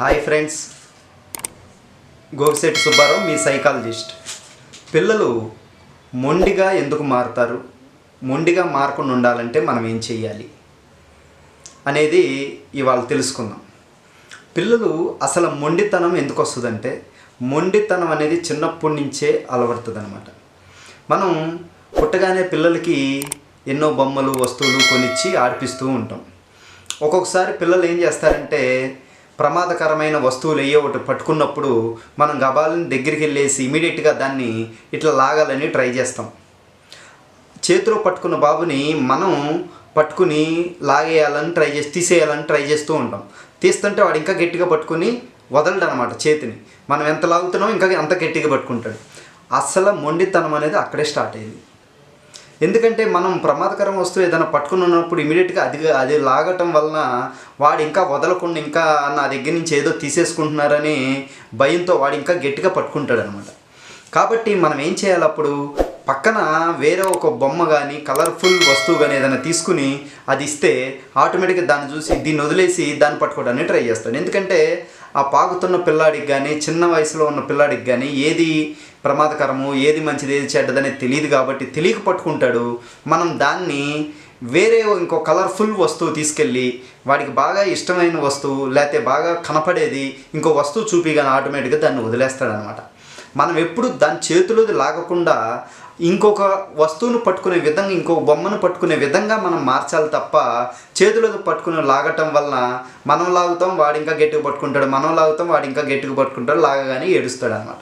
Hi friends. Gopisetty Subbarao మీ psychologist. పిల్లలు మొండిగా ఎందుకు మారుతారు? మొండిగా మారకుండా ఉండాలంటే మనం ఏం చేయాలి అనేది ఇవాళ తెలుసుకుందాం. పిల్లలు అసలు మొండితనం ఎందుకు వస్తుందంటే మొండితనం అనేది చిన్నప్పటి నుంచే అలవడుతుంది అనమాట మనం పుట్టగానే పిల్లలకి ఎన్నో బొమ్మలు వస్తువులు కొనిచ్చి ఆడిపిస్తూ ఉంటాం. ఒక్కొక్కసారి పిల్లలు ఏం చేస్తారంటే ప్రమాదకరమైన వస్తువులు ఏ ఒకటి పట్టుకున్నప్పుడు మనం గబాలని దగ్గరికి వెళ్ళేసి ఇమీడియట్గా దాన్ని ఇట్లా లాగాలని ట్రై చేస్తాం. చేతిలో పట్టుకున్న బాబుని మనం పట్టుకుని లాగేయాలని ట్రై చేసి తీసేయాలని ట్రై చేస్తూ ఉంటాం. తీస్తుంటే వాడు ఇంకా గట్టిగా పట్టుకుని వదలడు అనమాట చేతిని. మనం ఎంత లాగుతున్నామో ఇంకా అంత గట్టిగా పట్టుకుంటాడు. అస్సలు మొండితనం అనేది అక్కడే స్టార్ట్ అయింది. ఎందుకంటే మనం ప్రమాదకరం వస్తువు ఏదైనా పట్టుకుని ఉన్నప్పుడు ఇమీడియట్గా అది అది లాగటం వలన వాడు ఇంకా వదలకుండా ఇంకా నా దగ్గర నుంచి ఏదో తీసేసుకుంటున్నారని భయంతో వాడు ఇంకా గట్టిగా పట్టుకుంటాడు అనమాట కాబట్టి మనం ఏం చేయాలి అప్పుడు పక్కన వేరే ఒక బొమ్మ కానీ కలర్ఫుల్ వస్తువు కానీ ఏదైనా తీసుకుని అది ఇస్తే ఆటోమేటిక్గా దాన్ని చూసి దీన్ని వదిలేసి దాన్ని పట్టుకోవడానికి ట్రై చేస్తాడు. ఎందుకంటే ఆ పాకుతున్న పిల్లాడికి కానీ చిన్న వయసులో ఉన్న పిల్లాడికి కానీ ఏది ప్రమాదకరము ఏది మంచిది ఏది చెడ్డదనేది తెలియదు కాబట్టి తెలియక పట్టుకుంటాడు. మనం దాన్ని వేరే ఇంకో కలర్ఫుల్ వస్తువు తీసుకెళ్ళి వాడికి బాగా ఇష్టమైన వస్తువు లేకపోతే బాగా కనపడేది ఇంకో వస్తువు చూపి కానీ ఆటోమేటిక్గా దాన్ని వదిలేస్తాడనమాట. మనం ఎప్పుడు దాని చేతిలోది లాగకుండా ఇంకొక వస్తువును పట్టుకునే విధంగా ఇంకొక బొమ్మను పట్టుకునే విధంగా మనం మార్చాలి తప్ప చేతులతో పట్టుకుని లాగటం వలన మనం లాగుతాం వాడు ఇంకా గట్టిగా పట్టుకుంటాడు మనం లాగుతాం వాడు ఇంకా గట్టిగా పట్టుకుంటాడు లాగగానే ఏడుస్తాడు అనమాట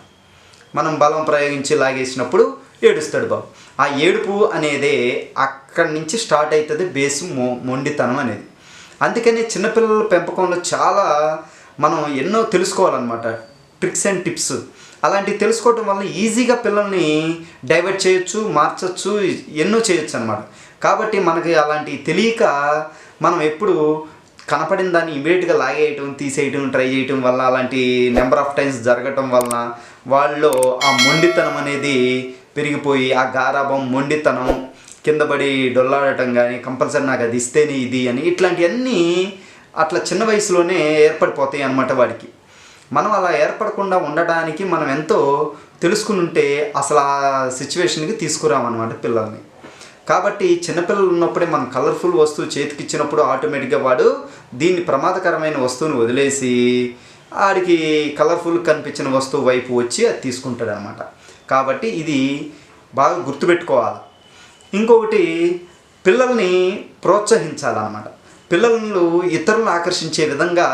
మనం బలం ప్రయోగించి లాగేసినప్పుడు ఏడుస్తాడు బాబు. ఆ ఏడుపు అనేది అక్కడి నుంచి స్టార్ట్ అవుతుంది బేస్ మొ మొండితనం అనేది. అందుకని చిన్నపిల్లల పెంపకంలో చాలా మనం ఎన్నో తెలుసుకోవాలన్నమాట. Tricks and tips. అలాంటివి తెలుసుకోవటం వల్ల ఈజీగా పిల్లల్ని డైవర్ట్ చేయొచ్చు మార్చచ్చు ఎన్నో చేయొచ్చు అనమాట కాబట్టి మనకి అలాంటివి తెలియక మనం ఎప్పుడు కనపడిన దాన్ని ఇమీడియట్గా లాగేయటం తీసేయటం ట్రై చేయటం వల్ల అలాంటి నెంబర్ ఆఫ్ టైమ్స్ జరగటం వలన వాళ్ళలో ఆ మొండితనం అనేది పెరిగిపోయి ఆ గారాభం మొండితనం కింద పడి డొల్లాడటం కానీ కంపల్సరీ నాకు అది ఇస్తేనే ఇది అని ఇట్లాంటివన్నీ అట్లా చిన్న వయసులోనే ఏర్పడిపోతాయి అన్నమాట వాడికి. మనం అలా ఏర్పడకుండా ఉండడానికి మనం ఎంతో తెలుసుకుని ఉంటే అసలు ఆ సిచ్యువేషన్కి తీసుకురామన్నమాట పిల్లల్ని. కాబట్టి చిన్నపిల్లలు ఉన్నప్పుడే మనం కలర్ఫుల్ వస్తువు చేతికి ఇచ్చినప్పుడు ఆటోమేటిక్గా వాడు దీన్ని ప్రమాదకరమైన వస్తువుని వదిలేసి ఆడికి కలర్ఫుల్ కనిపించిన వస్తువు వైపు వచ్చి అది తీసుకుంటాడు అనమాట కాబట్టి ఇది బాగా గుర్తుపెట్టుకోవాలి. ఇంకొకటి పిల్లల్ని ప్రోత్సహించాలన్నమాట. పిల్లలను ఇతరులను ఆకర్షించే విధంగా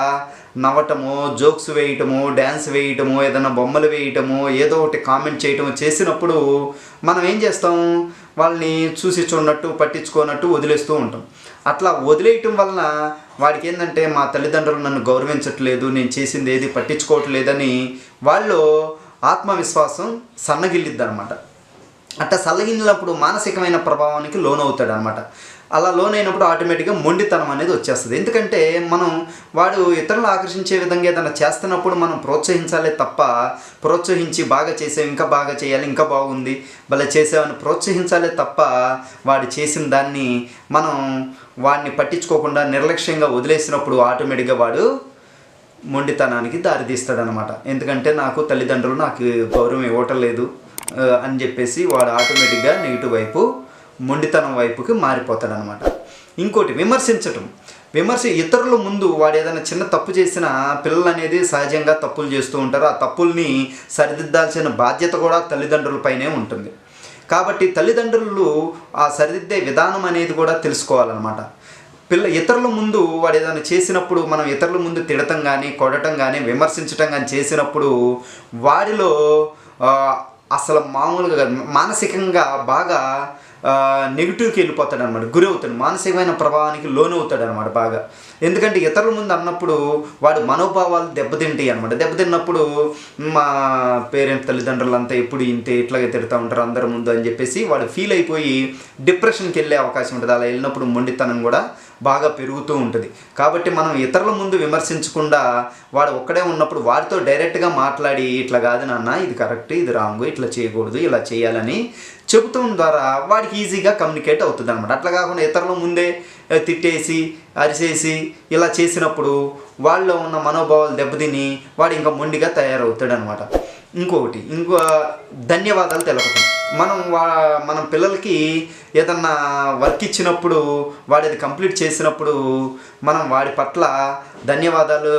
నవ్వటము జోక్స్ వేయటము డ్యాన్స్ వేయటము ఏదైనా బొమ్మలు వేయటము ఏదో ఒకటి కామెంట్ చేయటము చేసినప్పుడు మనం ఏం చేస్తాం? వాళ్ళని చూసి చూడనట్టు పట్టించుకోనట్టు వదిలేస్తూ ఉంటాం. అట్లా వదిలేయటం వలన వాడికి ఏంటంటే మా తల్లిదండ్రులు నన్ను గౌరవించట్లేదు నేను చేసింది ఏది పట్టించుకోవట్లేదని వాళ్ళు ఆత్మవిశ్వాసం సన్నగిల్లిద్ది అనమాట అట్లా సల్లగిల్లినప్పుడు మానసికమైన ప్రభావానికి లోనవుతాడు అనమాట అలా లోన్ అయినప్పుడు ఆటోమేటిక్గా మొండితనం అనేది వచ్చేస్తుంది. ఎందుకంటే మనం వాడు ఇతరులను ఆకర్షించే విధంగా ఏదైనా చేస్తున్నప్పుడు మనం ప్రోత్సహించాలి తప్ప ప్రోత్సహించి బాగా చేసావు ఇంకా బాగా చేయాలి ఇంకా బాగుంది భలే చేసావని ప్రోత్సహించాలి తప్ప వాడు చేసిన దాన్ని మనం వాడిని పట్టించుకోకుండా నిర్లక్ష్యంగా వదిలేసినప్పుడు ఆటోమేటిక్గా వాడు మొండితనానికి దారితీస్తాడనమాట. ఎందుకంటే నాకు తల్లిదండ్రులు నాకు గౌరవం ఇవ్వటం లేదు అని చెప్పేసి వాడు ఆటోమేటిక్గా నెగిటివ్ వైపు మొండితనం వైపుకి మారిపోతాడు అనమాట ఇంకోటి విమర్శించటం. విమర్శ ఇతరుల ముందు వాడు ఏదైనా చిన్న తప్పు చేసిన పిల్లలు అనేది సహజంగా తప్పులు చేస్తూ ఉంటారు. ఆ తప్పుల్ని సరిదిద్దాల్సిన బాధ్యత కూడా తల్లిదండ్రులపైనే ఉంటుంది. కాబట్టి తల్లిదండ్రులు ఆ సరిదిద్దే విధానం అనేది కూడా తెలుసుకోవాలన్నమాట. పిల్ల ఇతరుల ముందు వాడు ఏదైనా చేసినప్పుడు మనం ఇతరుల ముందు తిడటం కానీ కొడటం కానీ విమర్శించటం కానీ చేసినప్పుడు వాడిలో అసలు మామూలుగా మానసికంగా బాగా నెగిటివ్కి వెళ్ళిపోతాడు అనమాట గురి అవుతాడు. మానసికమైన ప్రభావానికి లోనవుతాడు అనమాట బాగా. ఎందుకంటే ఇతరుల ముందు అన్నప్పుడు వాడు మనోభావాలు దెబ్బతింటాయి అనమాట. దెబ్బతిన్నప్పుడు మా పేరెంట్స్ తల్లిదండ్రులు అంతా ఎప్పుడు ఇంతే ఇట్లాగే తిడతా ఉంటారు అందరి ముందు అని చెప్పేసి వాడు ఫీల్ అయిపోయి డిప్రెషన్కి వెళ్ళే అవకాశం ఉంటుంది. అలా వెళ్ళినప్పుడు మొండితనం కూడా బాగా పెరుగుతూ ఉంటుంది. కాబట్టి మనం ఇతరుల ముందు విమర్శించకుండా వాడు ఒక్కడే ఉన్నప్పుడు వాడితో డైరెక్ట్గా మాట్లాడి ఇట్లా కాదు నాన్న ఇది కరెక్ట్ ఇది రాంగ్ ఇట్లా చేయకూడదు ఇలా చేయాలని చెబుతాం ద్వారా వాడికి వాళ్ళకి ఈజీగా కమ్యూనికేట్ అవుతుంది అనమాట అట్లా కాకుండా ఇతరుల ముందే తిట్టేసి అరిసేసి ఇలా చేసినప్పుడు వాళ్ళలో ఉన్న మనోభావాలు దెబ్బతిని వాడు ఇంకా మొండిగా తయారవుతాడు అనమాట ఇంకొకటి ఇంకో ధన్యవాదాలు తెలపటం. మనం వా మనం పిల్లలకి ఏదన్నా వర్క్ ఇచ్చినప్పుడు వాడు అది కంప్లీట్ చేసినప్పుడు మనం వాడి పట్ల ధన్యవాదాలు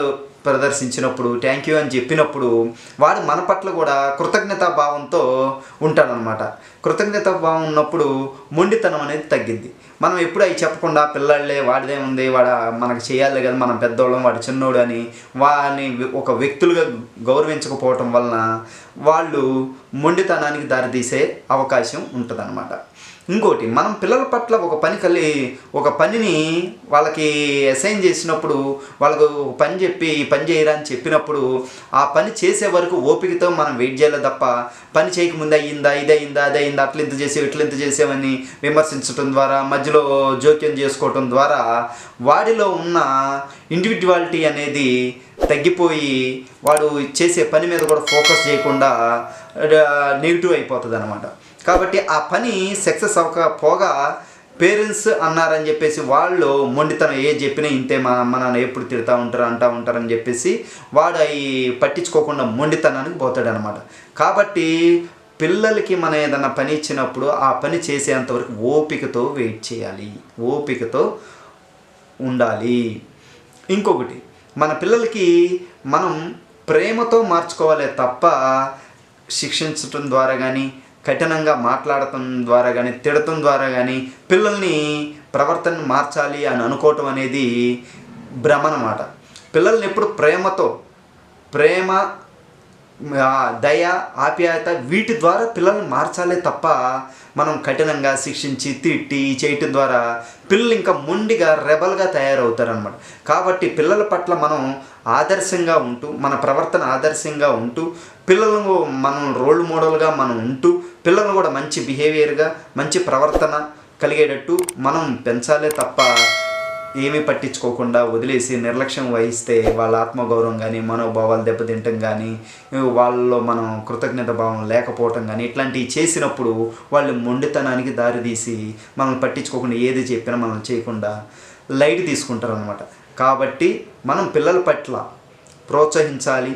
ప్రదర్శించినప్పుడు థ్యాంక్ యూ అని చెప్పినప్పుడు వాడు మన పట్ల కూడా కృతజ్ఞతా భావంతో ఉంటాడనమాట కృతజ్ఞతా భావం ఉన్నప్పుడు మొండితనం అనేది తగ్గిద్ది మనం ఎప్పుడు అవి చెప్పకుండా పిల్లలే వాడిదే ఉంది వాడ మనకు చేయాలి కదా మనం పెద్దోళ్ళం వాడు చిన్నోడు అని వాడిని ఒక వ్యక్తులుగా గౌరవించకపోవటం వలన వాళ్ళు మొండితనానికి దారితీసే అవకాశం ఉంటుందన్నమాట. ఇంకోటి మనం పిల్లల పట్ల ఒక పని కలి ఒక పనిని వాళ్ళకి అసైన్ చేసినప్పుడు వాళ్ళకు పని చెప్పి ఈ పని చేయరా అని చెప్పినప్పుడు ఆ పని చేసే వరకు ఓపికతో మనం వెయిట్ చేయాలి తప్ప పని చేయకముందు అయ్యిందా ఇది అయిందా అది అయిందా అట్లా ఇంత చేసావు ఇట్లా ఇంత చేసామని విమర్శించడం ద్వారా మధ్యలో జోక్యం చేసుకోవటం ద్వారా వాడిలో ఉన్న ఇండివిజువాలిటీ అనేది తగ్గిపోయి వాడు చేసే పని మీద కూడా ఫోకస్ చేయకుండా నెగిటివ్ అయిపోతుంది అనమాట కాబట్టి ఆ పని సక్సెస్ అవ్వకపోగా పేరెంట్స్ అన్నారని చెప్పేసి వాళ్ళు మొండితనం ఏ చెప్పినా ఇంతే మా అమ్మ నాన్న ఎప్పుడు తిడతా ఉంటారు అంటా ఉంటారని చెప్పేసి వాడు అవి పట్టించుకోకుండా మొండితనానికి పోతాడనమాట. కాబట్టి పిల్లలకి మనం ఏదైనా పని ఇచ్చినప్పుడు ఆ పని చేసేంతవరకు ఓపికతో వెయిట్ చేయాలి. ఓపికతో ఉండాలి. ఇంకొకటి మన పిల్లలకి మనం ప్రేమతో మార్చుకోవాలి తప్ప శిక్షించటం ద్వారా కానీ కఠినంగా మాట్లాడటం ద్వారా కానీ తిడటం ద్వారా కానీ పిల్లల్ని ప్రవర్తన మార్చాలి అని అనుకోవటం అనేది భ్రమ పిల్లల్ని ఎప్పుడు ప్రేమతో ప్రేమ దయ ఆప్యాయత వీటి ద్వారా పిల్లల్ని మార్చాలే తప్ప మనం కఠినంగా శిక్షించి తిట్టి చేయటం ద్వారా పిల్లలు ఇంకా మొండిగా రెబల్గా తయారవుతారనమాట కాబట్టి పిల్లల పట్ల మనం ఆదర్శంగా ఉంటూ మన ప్రవర్తన ఆదర్శంగా ఉంటూ పిల్లలను మనం రోల్ మోడల్గా మనం ఉంటూ పిల్లలను కూడా మంచి బిహేవియర్గా మంచి ప్రవర్తన కలిగేటట్టు మనం పెంచాలే తప్ప ఏమీ పట్టించుకోకుండా వదిలేసి నిర్లక్ష్యం వహిస్తే వాళ్ళ ఆత్మగౌరవం కానీ మనోభావాలు దెబ్బతింటం కానీ వాళ్ళలో మనం కృతజ్ఞత భావం లేకపోవటం కానీ ఇట్లాంటివి చేసినప్పుడు వాళ్ళు మొండితనానికి దారితీసి మనం పట్టించుకోకుండా ఏది చెప్పినా మనం చేయకుండా లైట్ తీసుకుంటారు అనమాట కాబట్టి మనం పిల్లల పట్ల ప్రోత్సహించాలి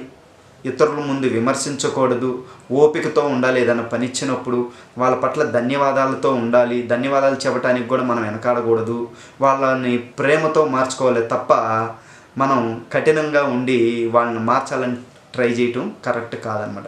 ఇతరుల ముందు విమర్శించకూడదు ఓపికతో ఉండాలి ఏదైనా పని ఇచ్చినప్పుడు వాళ్ళ పట్ల ధన్యవాదాలతో ఉండాలి ధన్యవాదాలు చెప్పడానికి కూడా మనం వెనకాడకూడదు. వాళ్ళని ప్రేమతో మార్చుకోవాలి తప్ప మనం కఠినంగా ఉండి వాళ్ళని మార్చాలని ట్రై చేయటం కరెక్ట్ కాదనమాట.